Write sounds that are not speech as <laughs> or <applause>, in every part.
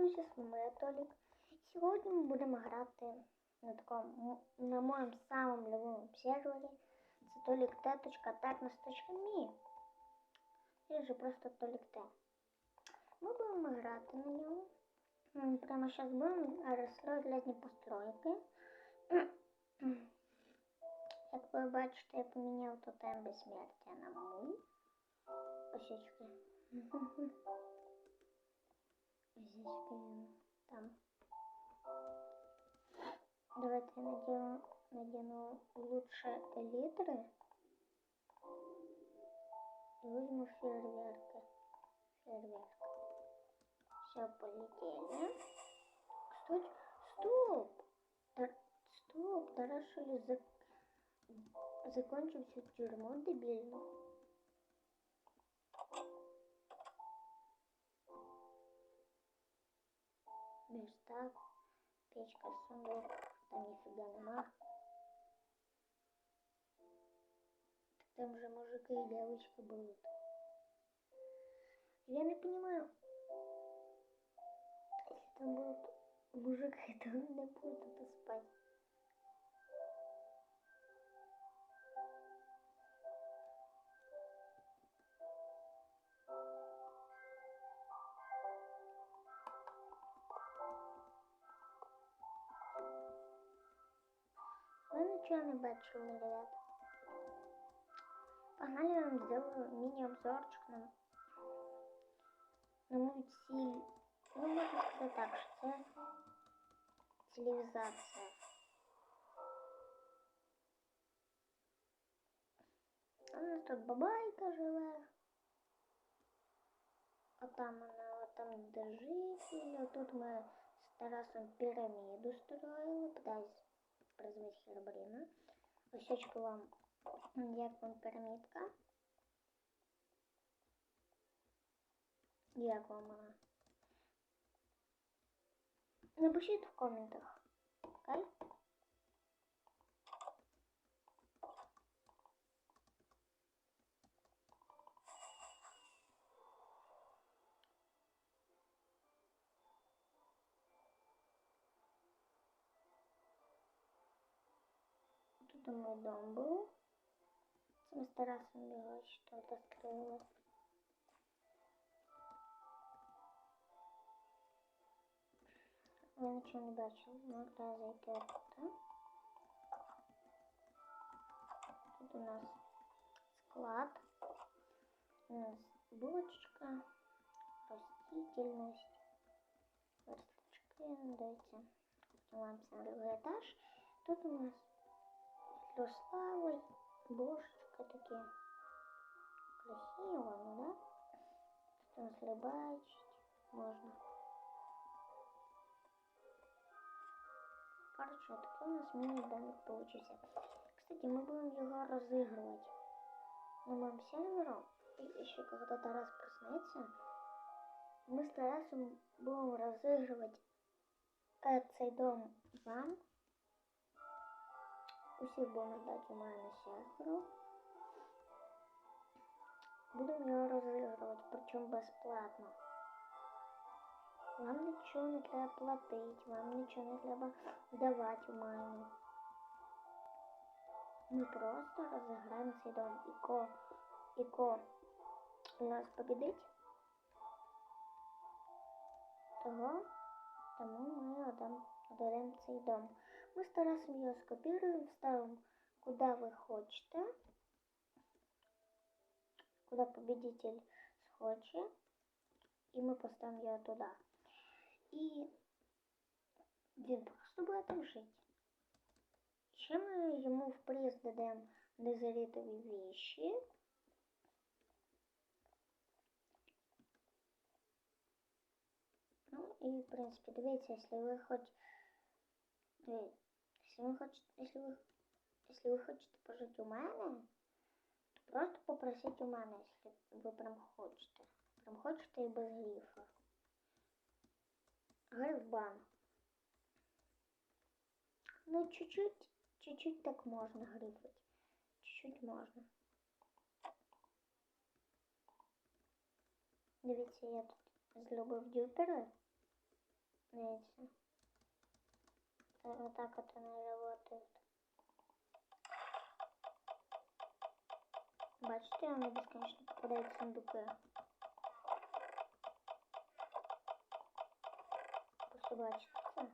друзі, з вами я Толік. Сьогодні ми будемо грати на такому на моєму самому любимому сервері. Це tolikT.tarnas.me Или же просто TolikT. Ми будемо грати на ньому. М, Прямо зараз будемо розстроїти різні постройки. Як ви бачите, я поміняв тотем безсмертя на мой. Осечки. <laughs> Здесь там. Давайте я надену, надену лучше элитры. И возьму фейерверки. Фейерверк. Все, полетели. Стоп, стоп! Тар- стоп, Тарашили зак... закончил всю тюрьму дебильную. Верстак, печка, сундук, там нифига нема. Так там же мужик и девочка будут. Я не понимаю, если там будут мужик, <laughs> то он не будет это спать. нічого не бачили, ребят. Погнали я вам сделаю мини-обзорчик на, на мою ціль. Ну, можна сказати так, що це цивілізація. А у нас тут бабайка живе. А там вона от там де жителі. Тут ми з Тарасом піраміду строїли. Пытаюсь призвати Хербріна. Ось очку вам, як вам пірамідка. Як вам вона? Напишіть в коментах. Окей? Тут мой дом был. Це ми з Тарасом бігали, що тут відкрили. Я нічого не бачив. Можна зайти тут. Тут у нас склад. У нас булочка, растительность, верстачки. Давайте поднимаемся на другой этаж. Тут у нас Ярославой, бошечка такие. Красиво, ну да? Рыбачить можно. Короче, вот такой у нас мини-домик получился. Кстати, мы будем его разыгрывать на моем сервере. И еще когда Тарас проснется, мы с Тарасом будем разыгрывать этот дом вам. Будемо ждать у мене серверу. Будемо його розігрувати, причому безплатно. Вам нічого не треба платити, вам нічого не треба давати у мене. Ми просто розіграємо цей дом. І ко, і ко у нас победить, того, тому ми отдам Беремо цей дом. Ми з Тарасом його скопіруємо, вставимо куди ви хочете, куди победитель схоче, і ми поставимо його туди. І він просто буде там жити. Ще ми йому в приз дадемо незарітові вещи. Ну и, в принципе, дивіться, если вы хоть... если вы хотите, если вы, если вы хотите пожить у мене, то просто попросите у мене, если ви прям хочете. Прям хочете і без грифа. Гриф. Ну, чуть-чуть, чуть-чуть так можно грифать. Чуть-чуть можно. Дивіться, я тут зробив дюпери. Видите? Вот так вот она работает. Бачите, вони безконечно попадають в сундуки. Просто це?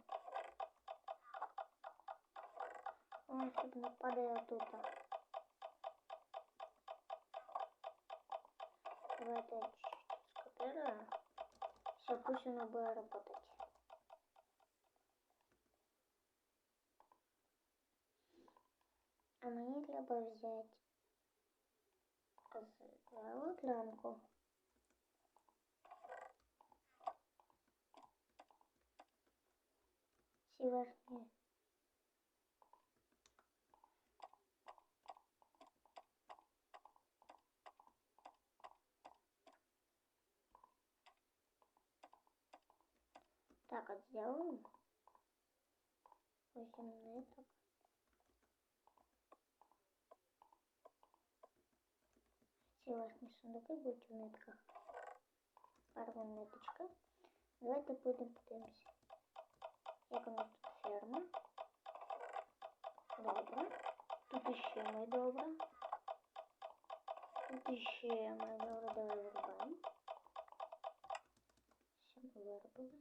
Ой, щоб не падає тут. Давайте я чуть-чуть скопирую. Все, пусть оно будет работать. А мне треба взять вот рамку. Всі верхні. Так, вот сделаем. Возьмем на это. Всі верхні сундуки будуть в нитках. Парова ниточка. Давайте будемо подивимося. Як у нас тут ферма. Добре. Тут іще ми добре. Тут іще ми добре давай вирубаємо. Все ми виробили.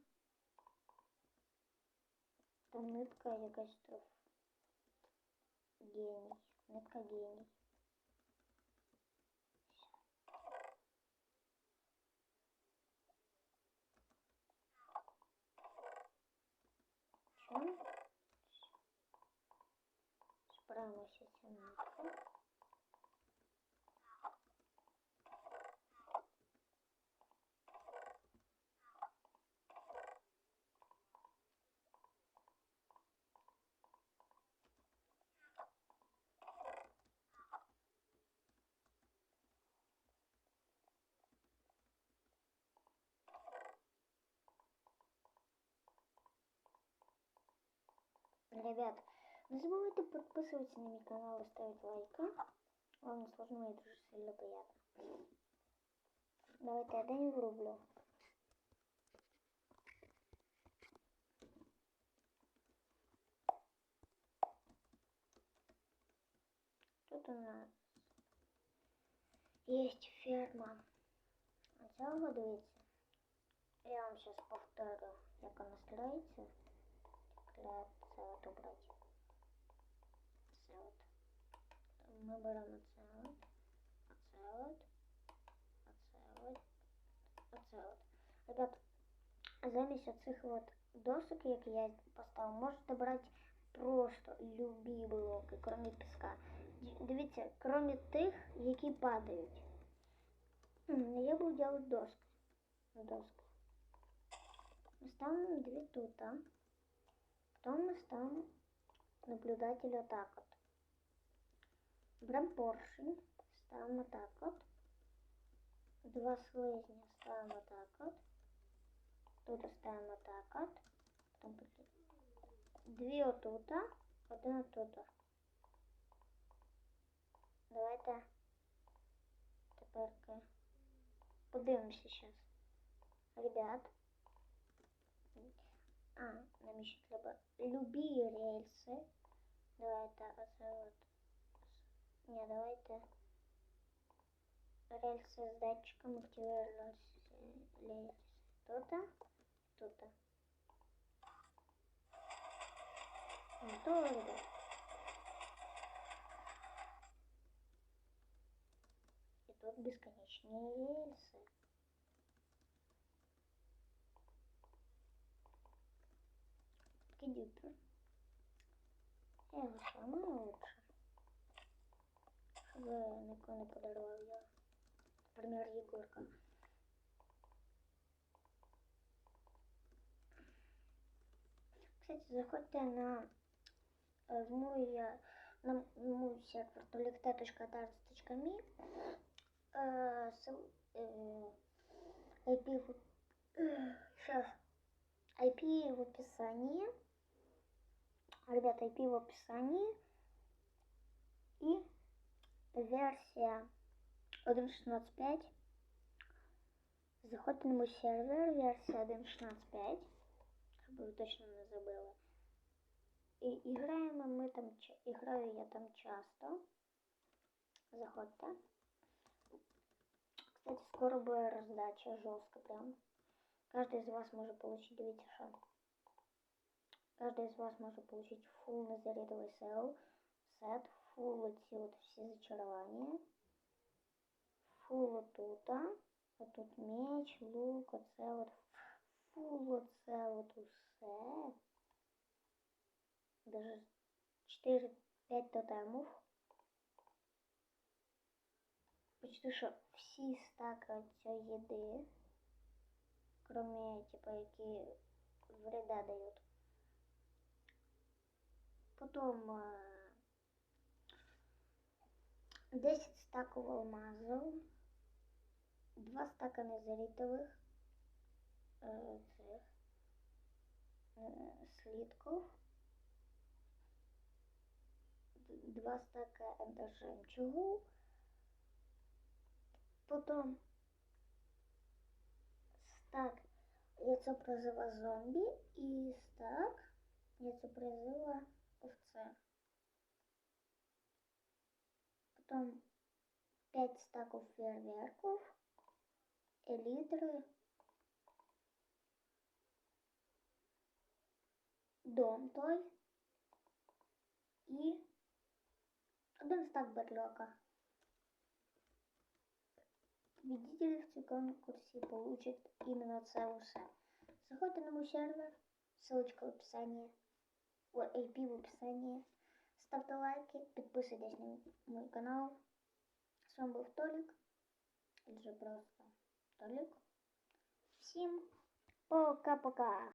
Там нитка якась троф. Геній. Нитка геній. Ребят, не забывайте подписываться на мой канал и ставить лайки. Вам не сложно и дуже сильно приятно. Давайте один врублю. Тут у нас есть ферма. А цього дивіться. Я вам сейчас повторю, як вона строїться. Для це от убрати. Це от. Ми беремо це от. Оце от. Оце от. Оце от. Ребят, замість оцих от досок, як я поставив, можете брати просто любі блоки, кроме піска. Дивіться, кроме тих, які падають. Я буду делать доски. Доски. Мы ставим две тут, а? Потом мы ставим наблюдатель вот так вот. Берем поршень, ставим вот так вот. Два слизня ставим вот так вот. Тут ставим вот так вот. Потом дві отута, один отута. Давайте тепер подивимося зараз. Ребят. А, нам еще треба любі рельси. Давайте оце от. Не, давайте рельси з датчиком активировались тут, тут. Готово, ребят. И тут бесконечные рельсы. Компьютер. Я сломаю лучше. Щоб нікого не подарував я. Например, Егорка. Кстати, заходьте на в мой, на мой сервер э, э, IP, сейчас, IP в описании Ребята, IP в описании. И версия 1.16.5. Заходите на мой сервер, версия 1.16.5. щоб ви точно не забили. І, і граємо ми там, ча- і граю я там часто. Заходьте. Кстати, скоро буде роздача жорстко прям. Каждый из вас может получить, дивіться, що. Каждый из вас может получить full незарядовий сел, сет, full оці от всі зачарування, full отута, отут меч, лук, оце от, full оце от усе. Даже 4-5 тотемів. Почти що всі стаки цієї їди, кроме, типа, які вреда дають. Потом э, 10 стаков алмазов, 2 стака незаритовых э, цих, э, слитков, 2 стака ендержемчугу, потом стак яйцо призыва зомби и стак яйцо призыва овце. Потом 5 стаков фейерверков, элитры, дом той и один стак берлока. Победители в цьому конкурсі получат именно це усе. Заходьте на мой сервер, ссылочка в описании, о, IP в описании. Ставьте лайки, подписывайтесь на мой канал. С вами был Толик, или же просто Толик. Всем пока-пока.